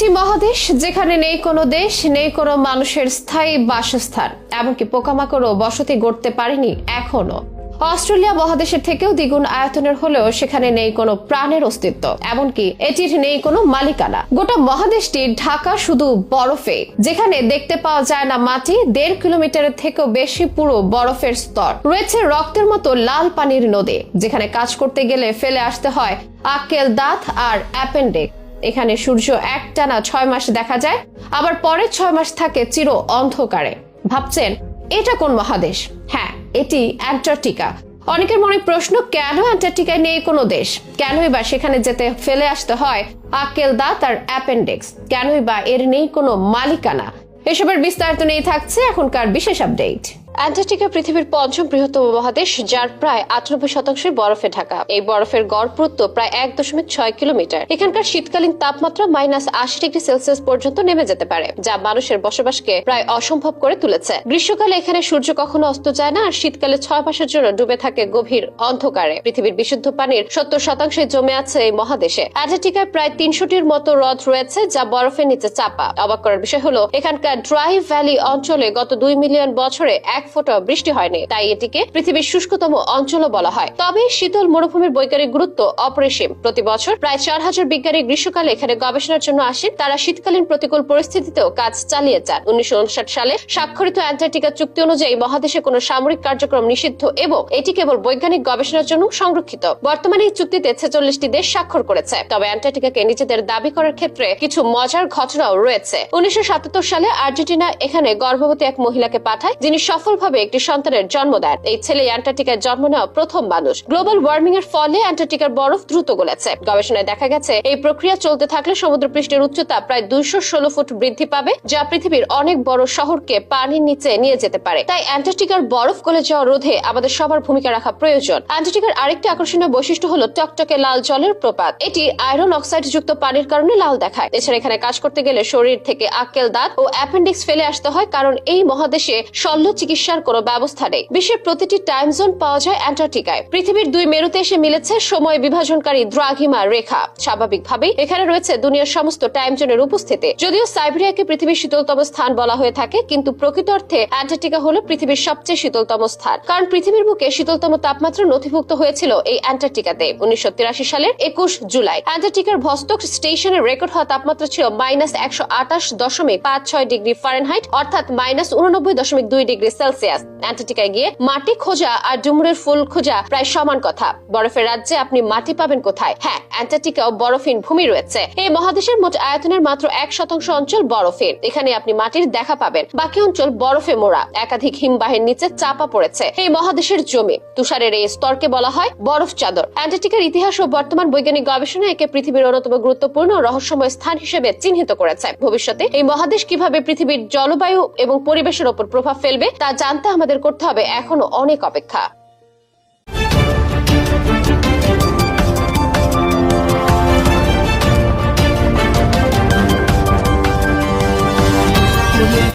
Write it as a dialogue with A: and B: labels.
A: একটি মহাদেশ, যেখানে নেই কোনো দেশ, নেই কোনো মানুষের স্থায়ী বাসস্থান। এমনকি পোকামাকড়ও বসতি গড়তে পারেনি এখনও। অস্ট্রেলিয়া মহাদেশের থেকেও দ্বিগুণ আয়তনের হলেও সেখানে নেই কোনো প্রাণের অস্তিত্ব। এমনকি এটির নেই কোনো মালিকানা। গোটা মহাদেশটি ঢাকা শুধু বরফে, যেখানে দেখতে পাওয়া যায় না মাটি, দেড় কিলোমিটারের থেকেও বেশি পুরো বরফের স্তর। রয়েছে রক্তের মতো লাল পানির নদী, যেখানে কাজ করতে গেলে ফেলে আসতে হয় আক্কেল দাঁত আর অ্যাপেন্ডিক এখানে সূর্য একটানা ছয় মাস দেখা যায়, আবার পরের ছয় মাস থাকে চির অন্ধকারে। ভাবছেন, এটা কোন মহাদেশ? হ্যাঁ এটি অ্যান্টার্কটিকা। অনেকের মনে প্রশ্ন, কেন অ্যান্টার্কটিকায় নেই কোনো দেশ? কেনই বা সেখানে যেতে ফেলে আসতে হয় আকেল দা তার অ্যাপেন্ডিক্স? কেনই বা এর নেই কোনো মালিকানা? এসবের বিস্তারিত নিয়ে থাকছে এখনকার বিশেষ আপডেট। অ্যান্টার্কটিকা পৃথিবীর পঞ্চম বৃহত্তম মহাদেশ, যার প্রায় আটানব্বই শতাংশই বরফে ঢাকা। এই বরফের গড় পুরুত্ব প্রায় এক দশমিক ছয় কিলোমিটার। এখানকার শীতকালীন তাপমাত্রা মাইনাস আশি ডিগ্রি সেলসিয়াস পর্যন্ত নেমে যেতে পারে, যা মানুষের বসবাসকে প্রায় অসম্ভব করে তুলেছে। গ্রীষ্মকালে এখানে সূর্য কখনো অস্ত যায় না, আর শীতকালে ছয় মাসের জন্য ডুবে থাকে গভীর অন্ধকারে। পৃথিবীর বিশুদ্ধ পানির সত্তর শতাংশে জমে আছে এই মহাদেশে। অ্যান্টার্কটিকায় প্রায় তিনশোটির মতো হ্রদ রয়েছে, যা বরফের নিচে চাপা। অবাক করার বিষয় হলো, এখানকার ড্রাই ভ্যালি অঞ্চলে গত দুই মিলিয়ন বছরে এক ফোঁটা বৃষ্টি হয়নি। তাই এটিকে পৃথিবীর শুষ্কতম অঞ্চলও বলা হয়। তবে শীতল মরুভূমির বৈজ্ঞানিক গুরুত্ব অপরিসীম। প্রতি বছর প্রায় চার হাজার বিজ্ঞানী গ্রীষ্মকালে এখানে গবেষণার জন্য আসেন। তারা শীতকালীন প্রতিকূল পরিস্থিতিতেও কাজ চালিয়ে যান। উনিশশো সালে স্বাক্ষরিত অ্যান্টার্কটিকা চুক্তি অনুযায়ী মহাদেশে কোনো সামরিক কার্যক্রম নিষিদ্ধ এবং এটি কেবল বৈজ্ঞানিক গবেষণার জন্য সংরক্ষিত। বর্তমানে এই চুক্তিতে ছেচল্লিশটি দেশ স্বাক্ষর করেছে। তবে অ্যান্টার্কটিকাকে নিজেদের দাবি করার ক্ষেত্রে কিছু মজার ঘটনাও রয়েছে। উনিশশো সাতাত্তর সালে আর্জেন্টিনা এখানে গর্ভবতী এক মহিলাকে পাঠায়, যিনি সফলভাবে একটি সন্তানের জন্ম দেন। এই ছেলে অ্যান্টার্কটিকায় জন্ম নেওয়া প্রথম মানুষ। গ্লোবাল ওয়ার্মিং এর ফলে অ্যান্টার্কটিকার বরফ দ্রুত গলেছে। গবেষণায় দেখা গেছে, এই প্রক্রিয়া চলতে থাকলে সমুদ্রপৃষ্ঠের উচ্চতা প্রায় দুইশো ষোলো ফুট বৃদ্ধি পাবে, যা পৃথিবীর অনেক বড় শহরকে পানির নিচে নিয়ে যেতে পারে। তাই অ্যান্টার্কটিকার বরফ গলে যাওয়া রোধে আমাদের সবার ভূমিকা রাখা প্রয়োজন। অ্যান্টার্কটিকার আরেকটি আকর্ষণীয় বৈশিষ্ট্য হলো টকটকে লাল জলের প্রপাত। এটি আয়রন অক্সাইড যুক্ত পানির কারণে লাল দেখায়। এছাড়া এখানে কাজ করতে গেলে শরীর থেকে আক্কেল দাঁত ও অ্যাপেন্ডিক্স ফেলে আসতে হয়, কারণ এই মহাদেশে শল্য চিকিৎসার কোনো ব্যবস্থা নেই। বিশ্বের প্রতিটি টাইম জোন পাওয়া যায় অ্যান্টার্কটিকায়। পৃথিবীর দুই মেরুতে এসে মিলেছে সময় বিভাজনকারী দ্রাঘিমা রেখা। স্বাভাবিকভাবেই এখানে রয়েছে দুনিয়ার সমস্ত টাইম জোনের উপস্থিতি। যদিও সাইবেরিয়াকে পৃথিবীর শীতলতম স্থান বলা হয়ে থাকে, কিন্তু প্রকৃত অর্থে অ্যান্টার্কটিকা হলো পৃথিবীর সবচেয়ে শীতলতম স্থান। কারণ পৃথিবীর বুকে শীতলতম তাপমাত্রা নথিভুক্ত হয়েছিল এই অ্যান্টার্কটিকাতে। উনিশশো তিরাশি সালের একুশ জুলাই, অ্যান্টার্কটিকার ভস্তক স্টেশনের রেকর্ড হওয়া তাপমাত্রা ছিল মাইনাস একশো আঠাশ দশমিক পাঁচ ছয় ডিগ্রি ফারেনহাইট অর্থাৎ মাইনাস উননব্বই দশমিক দুই ডিগ্রি সেলসিয়াস অ্যান্টার্কটিকায় গিয়ে মাটি খোঁজা আর ডুমুরের ফুল খোঁজা প্রায় সমান কথা। বরফের রাজ্যে আপনি মাটি পাবেন কোথায়? হ্যাঁ অ্যান্টার্কটিকাও বরফহীন ভূমি রয়েছে। এই মহাদেশের মোট আয়তনের মাত্র এক শতাংশ অঞ্চল বরফের এখানে আপনি মাটির দেখা পাবেন। বাকি অঞ্চল বরফে মোড়া। একাধিক হিমবাহের নিচে চাপা পড়েছে এই মহাদেশের জমি। তুষারের এই স্তরকে বলা হয় বরফ চাদর। অ্যান্টার্কটিকার ইতিহাস ও বর্তমান বৈজ্ঞানিক গবেষণা একে পৃথিবীর অন্যতম গুরুত্বপূর্ণ রহস্যময় স্থান হিসেবে চিহ্নিত করেছে। ভবিষ্যতে এই মহাদেশ কীভাবে পৃথিবীর জলবায়ু এবং পরিবেশের ওপর প্রভাব ফেলবে তা জানতে আমাদের করতে হবে। এখনও অনেক অপেক্ষা।